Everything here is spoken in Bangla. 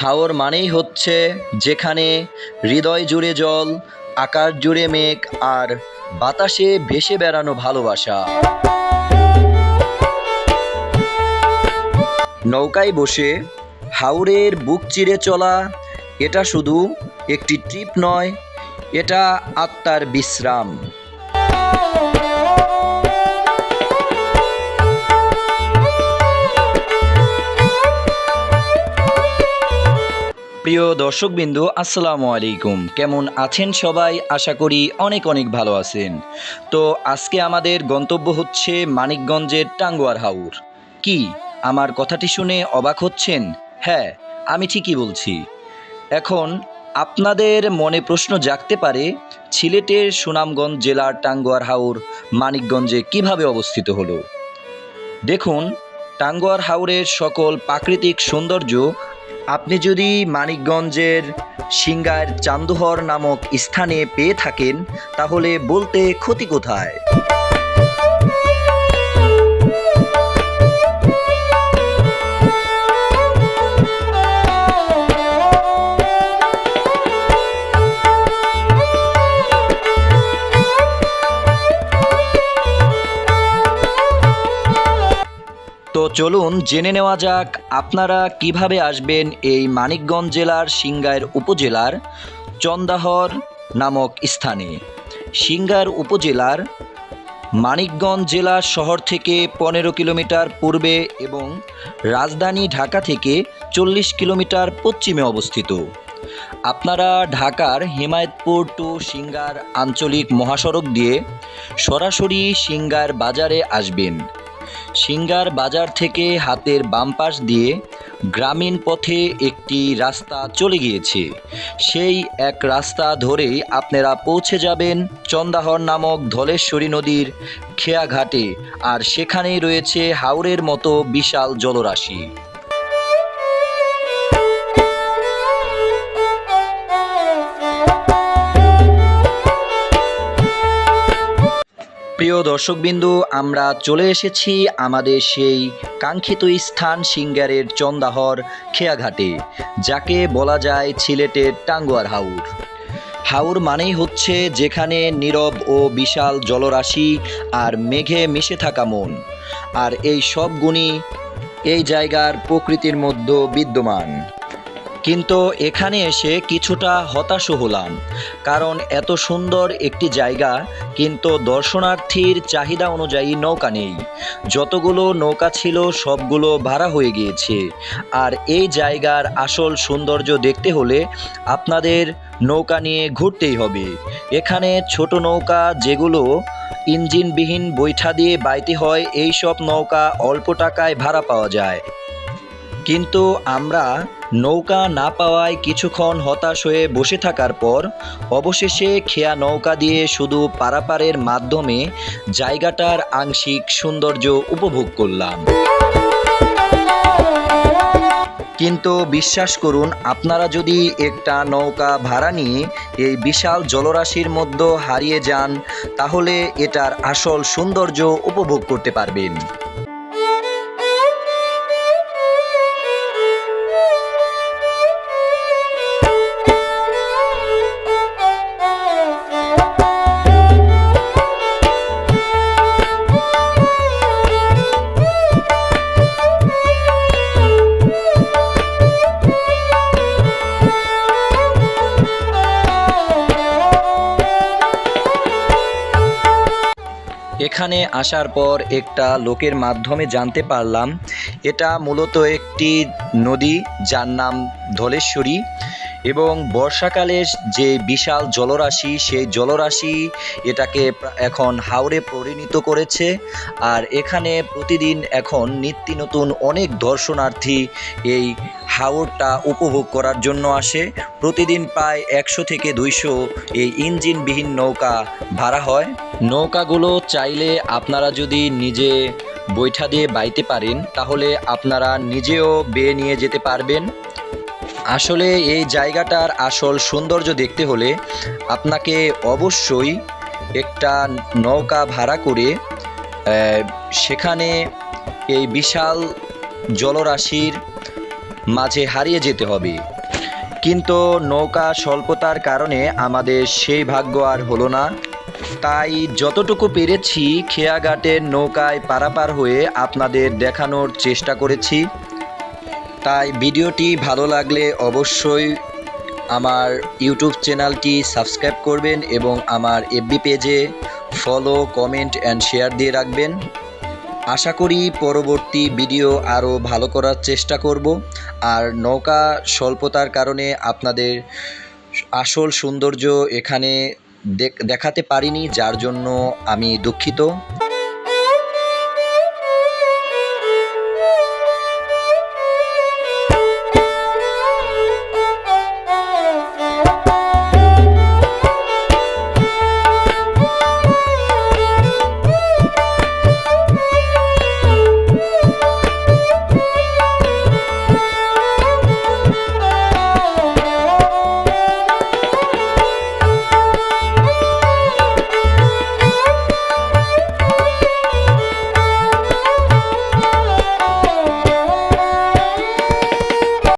হাওর মানেই হচ্ছে যেখানে হৃদয় জুড়ে জল, আকাশ জুড়ে মেঘ আর বাতাসে ভেসে বেড়ানো ভালোবাসা। নৌকায় বসে হাওরের বুক চিরে চলা, এটা শুধু একটি ট্রিপ নয়, এটা আত্মার বিশ্রাম। প্রিয় দর্শকবিন্দু, আসসালামু আলাইকুম। কেমন আছেন সবাই? আশা করি অনেক অনেক ভালো আছেন। তো আজকে আমাদের গন্তব্য হচ্ছে মানিকগঞ্জের টাঙ্গুয়ার হাউর কি, আমার কথাটি শুনে অবাক হচ্ছেন? হ্যাঁ আমি ঠিকই বলছি। এখন আপনাদের মনে প্রশ্ন জাগতে পারে, সিলেটের সুনামগঞ্জ জেলার টাঙ্গুয়ার হাউর মানিকগঞ্জে কীভাবে অবস্থিত হলো? দেখুন, টাঙ্গুয়ার হাওরের সকল প্রাকৃতিক সৌন্দর্য আপনি যদি মানিকগঞ্জের সিঙ্গার চান্দুহর নামক স্থানে পেয়ে থাকেন তাহলে বলতে ক্ষতি কোথায়? চলুন জেনে নেওয়া যাক আপনারা কীভাবে আসবেন এই মানিকগঞ্জ জেলার সিঙ্গাইর উপজেলার চন্দাহর নামক স্থানে। সিঙ্গার উপজেলার মানিকগঞ্জ জেলা শহর থেকে পনেরো কিলোমিটার পূর্বে এবং রাজধানী ঢাকা থেকে চল্লিশ কিলোমিটার পশ্চিমে অবস্থিত। আপনারা ঢাকার হিমায়তপুর টু সিঙ্গার আঞ্চলিক মহাসড়ক দিয়ে সরাসরি সিঙ্গার বাজারে আসবেন। সিঙ্গার বাজার থেকে হাতের বাম পাশ দিয়ে গ্রামীণ পথে একটি রাস্তা চলে গিয়েছে। সেই এক রাস্তা ধরেই আপনারা পৌঁছে যাবেন চন্দাহর নামক ধলেশ্বরী নদীর খেয়াঘাটে। আর সেখানেই রয়েছে হাওরের মতো বিশাল জলরাশি। প্রিয় দর্শকবিন্দু, আমরা চলে এসেছি আমাদের সেই কাঙ্ক্ষিত স্থান সিঙ্গারের চন্দাহর খেয়াঘাটে, যাকে বলা যায় সিলেটের টাঙ্গুয়ার হাউর। হাউর মানেই হচ্ছে যেখানে নীরব ও বিশাল জলরাশি আর মেঘে মিশে থাকা মন। আর এই সব গুণই এই জায়গার প্রকৃতির মধ্যে বিদ্যমান। কিন্তু এখানে এসে কিছুটা হতাশও হলাম, কারণ এত সুন্দর একটি জায়গা, কিন্তু দর্শনার্থীর চাহিদা অনুযায়ী নৌকা নেই। যতগুলো নৌকা ছিল, সবগুলো ভাড়া হয়ে গিয়েছে। আর এই জায়গার আসল সৌন্দর্য দেখতে হলে আপনাদের নৌকা নিয়ে ঘুরতেই হবে। এখানে ছোট নৌকা যেগুলো ইঞ্জিনবিহীন বৈঠা দিয়ে বাইতে হয়, এই সব নৌকা অল্প টাকায় ভাড়া পাওয়া যায়। কিন্তু আমরা নৌকা না পাওয়ায় কিছুক্ষণ হতাশ হয়ে বসে থাকার পর অবশেষে খেয়া নৌকা দিয়ে শুধু পারাপারের মাধ্যমে জায়গাটার আংশিক সৌন্দর্য উপভোগ করলাম। কিন্তু বিশ্বাস করুন, আপনারা যদি একটা নৌকা ভাড়া নিয়ে এই বিশাল জলরাশির মধ্যে হারিয়ে যান, তাহলে এটার আসল সৌন্দর্য উপভোগ করতে পারবেন। এখানে আসার পর একটা লোকের মাধ্যমে জানতে পারলাম, এটা মূলত একটি নদী যার নাম ধলেশ্বরী এবং বর্ষাকালের যে বিশাল জলরাশি, সেই জলরাশি এটাকে এখন হাওরে পরিণত করেছে আর এখানে প্রতিদিন এখন নিত্য নতুন অনেক দর্শনার্থী এই হাওরটা উপভোগ করার জন্য আসে। প্রতিদিন প্রায় একশো থেকে দুইশো এই ইঞ্জিনবিহীন নৌকা ভাড়া হয়। নৌকাগুলো চাইলে আপনারা যদি নিজে বৈঠা দিয়ে বাইতে পারেন, তাহলে আপনারা নিজেও বেয়ে নিয়ে যেতে পারবেন। আসলে এই জায়গাটার আসল সৌন্দর্য দেখতে হলে আপনাকে অবশ্যই একটা নৌকা ভাড়া করে সেখানে এই বিশাল জলরাশির মাঝে হারিয়ে যেতে হবে। কিন্তু নৌকা স্বল্পতার কারণে আমাদের সেই ভাগ্য আর হলো না। তাই যতটুকু পেরেছি খেয়াঘাটের নৌকায় পারাপার হয়ে আপনাদের দেখানোর চেষ্টা করেছি। তাই ভিডিওটি ভালো লাগলে অবশ্যই আমার ইউটিউব চ্যানেলটি সাবস্ক্রাইব করবেন এবং আমার এফবি পেজে ফলো, কমেন্ট অ্যান্ড শেয়ার দিয়ে রাখবেন। আশা করি পরবর্তী ভিডিও আরও ভালো করার চেষ্টা করব। আর নৌকা স্বল্পতার কারণে আপনাদের আসল সৌন্দর্য এখানে দেখ- দেখাতে পারিনি, যার জন্য আমি দুঃখিত।